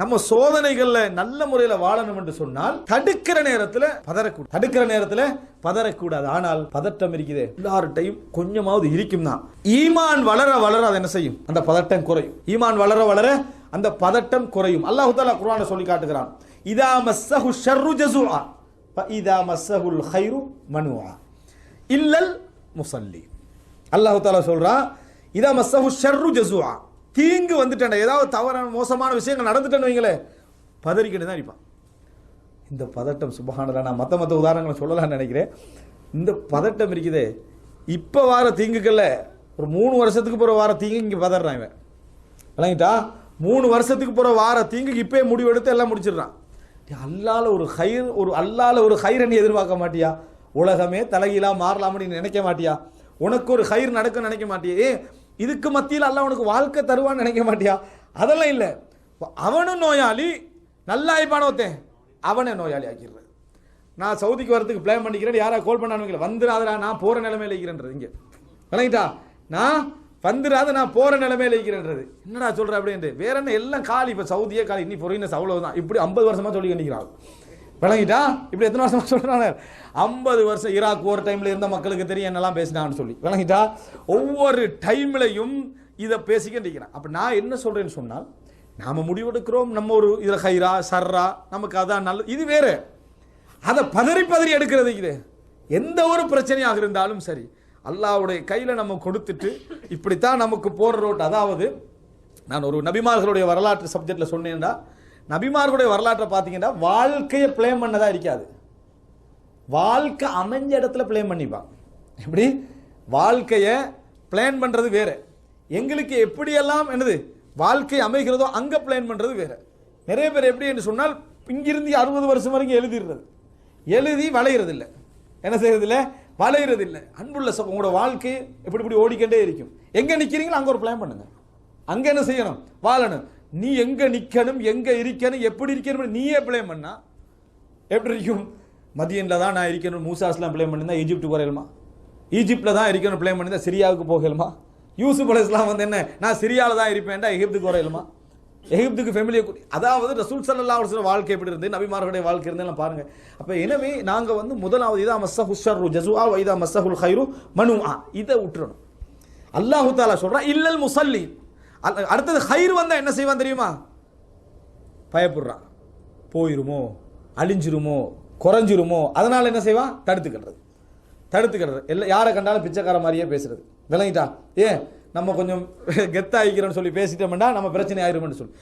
நம்ம சோதனைகள்ல நல்ல முறையில வாழணும் என்று சொன்னால் தடுக்கிற நேரத்துல பதறக்கூடாது. தடுக்கிற நேரத்துல பதறக்கூடாது. ஆனால் பதட்டம் இருக்குது எல்லார்ட்டையும் கொஞ்சமாவது இருக்கும் தான் ஈமான் வளர வளர அது என்ன செய்யும்? அந்த பதட்டம் குறையும். ஈமான் வளர வளர அந்த பதட்டம் குறையும். அல்லாஹு தாலா குரான சொல்லி காட்டுகிறான். இதா மஸ்ஸஹு ஷர்ரு ஜஸுஆ இதா மஸ்ஸஹுல் ஹைரு மனுஆ இல்லல் முசல்லி அல்லாஹு தாலா சொல்றான் இதா மஸ்ஸஹு ஷர்ரு ஜஸுஆ தீங்கு வந்துட்டேன் ஏதாவது தவறான மோசமான விஷயங்கள் நடந்துட்டேன்னு வைங்களேன். பதறிக்கிட்டு தான் இருப்பான். இந்த பதட்டம் சுபஹானல்லா நான் மற்ற மற்ற உதாரணங்களை சொல்லலாம்னு நினைக்கிறேன். இந்த பதட்டம் இருக்குது. இப்போ வார தீங்குக்கல்ல ஒரு மூணு வருஷத்துக்கு போகிற வார தீங்கு இங்கே பதறான் இவன். விளங்கிட்டா? மூணு வருஷத்துக்கு போகிற வார தீங்குக்கு இப்போயே முடிவெடுத்து எல்லாம் முடிச்சிடுறான். அல்லால ஒரு ஹைர் ஒரு அல்லால ஒரு ஹைரை நீ எதிர்பார்க்க மாட்டியா? உலகமே தலைகீழாக மாறலாம்னு நீ நினைக்க மாட்டியா? உனக்கு ஒரு ஹைர் நடக்கும் நினைக்க மாட்டியே? இதுக்கு மத்தியில் அல்ல உனக்கு வாழ்க்கை தருவான்னு நினைக்க மாட்டியா? அதெல்லாம் இல்லை. அவனும் நோயாளி நல்லா ஆயிப்பான ஒருத்தன். அவனை நோயாளி ஆக்கிடுறது நான் சவுதிக்கு வரதுக்கு பிளான் பண்ணிக்கிறேன். யாரா கால் பண்ணானுங்களே வந்துடாதடா நான் போற நிலைமையில இருக்கிறேன்றது இங்கே. விளங்கிட்டா? நான் வந்துடாத நான் போற நிலைமையில இருக்கிறேன்றது. என்னடா சொல்ற அப்படின்ட்டு. வேற என்ன எல்லாம் காலி. இப்ப சவுதியே காலி. இன்னி பொறியினஸ் அவ்வளவுதான். இப்படி ஐம்பது வருஷமா சொல்லி கண்டிக்கிறான். விளங்கிட்டா? இப்படி எத்தனை வருஷமா சொல்கிறாங்க ஐம்பது வருஷம் ஈராக் ஒரு டைமில் இருந்த மக்களுக்கு தெரியும் என்னெல்லாம் பேசினான்னு சொல்லி. விளங்கிட்டா? ஒவ்வொரு டைம்லையும் இதை பேசிக்கிட்டு அப்போ நான் என்ன சொல்கிறேன்னு சொன்னால் நாம் முடிவெடுக்கிறோம் நம்ம ஒரு இதில் ஹைரா சர்ரா நமக்கு அதான் நல்ல இது வேறு. அதை பதறி பதறி எடுக்கிறது இது. எந்த ஒரு பிரச்சனையாக இருந்தாலும் சரி அல்லாவுடைய கையில் நம்ம கொடுத்துட்டு இப்படித்தான் நமக்கு போடுற ரோட் அதாவது நான் ஒரு நபிமார்களுடைய வரலாற்று சப்ஜெக்டில் சொன்னேன்டா நபிமார்களுடைய வரலாற்றை பார்த்தீங்கன்னா வாழ்க்கையை பிளேம் பண்ணதா இருக்காது. வாழ்க்கை அமைஞ்ச இடத்துல பிளேம் பண்ணிப்பான் எப்படி? வாழ்க்கையை பிளான் பண்ணுறது வேற. எங்களுக்கு எப்படியெல்லாம் என்னது வாழ்க்கை அமைகிறதோ அங்கே பிளான் பண்ணுறது வேற. நிறைய பேர் எப்படி என்று சொன்னால் இங்கிருந்து அறுபது வருஷம் வரைக்கும் எழுதிடுறது. எழுதி வளையிறது இல்லை என்ன செய்யறது இல்லை வளையிறது இல்லை அன்புள்ள சோ உங்களோட வாழ்க்கை எப்படி இப்படி ஓடிக்கொண்டே இருக்கும். எங்கே நிற்கிறீங்களோ அங்கே ஒரு பிளான் பண்ணுங்கள் அங்கே என்ன செய்யணும்? வாழணும். நீ எங்க நிற்கணும் எங்க இருக்கணும் எப்படி இருக்கணும் நீயே பிளான் பண்ணா. எப்படி இருக்கும்? மதியனில் தான் நான் இருக்கணும் மூசாஸ்லாம் ப்ளே பண்ணியிருந்தா ஈஜிப்ட் குறையலுமா ஈஜிப்டில் தான் இருக்கணும் ப்ளே பண்ணியிருந்தா சிரியாவுக்கு போகலுமா. யூசுப் அலைஸ்லாம் வந்து என்ன நான் சிரியாவில் தான் இருப்பேன்டா எகிப்துக்கு குறையலுமா எகிப்துக்கு ஃபேமிலியை கூட்டி அதாவது ரசூல் சல்லா சில வாழ்க்கை எப்படி இருந்து நபிமார்களுடைய வாழ்க்கை இருந்தெல்லாம் பாருங்கள் அப்போ எனவே நாங்கள் வந்து முதலாவது இதா மஸ்ஸஹு ஷர்ரு ஜசுவா வைதா மஸ்ஸஹுல் ஹைரு மனுஆ. இதை விட்டுறணும் அல்லாஹு தாலா சொல்கிறான் இல்லல் முசல்லி அடுத்தது ஹயிர் வந்தால் என்ன செய்வான் தெரியுமா? பயப்படுறான். போயிருமோ? அழிஞ்சிருமோ? குறைஞ்சிருமோ? அதனால் என்ன செய்வான்? தடுத்துக்கிறது. தடுத்துக்கிறது. எல்லாம் யாரை கண்டாலும் பிச்சைக்கார மாதிரியே பேசுறது. விளங்கிட்டா? ஏன்? நம்ம கொஞ்சம் கெத்தாயிக்கிறோம்னு சொல்லி பேசிட்டோம்னா நம்ம பிரச்சனை ஆயிரும்னு சொல்லி.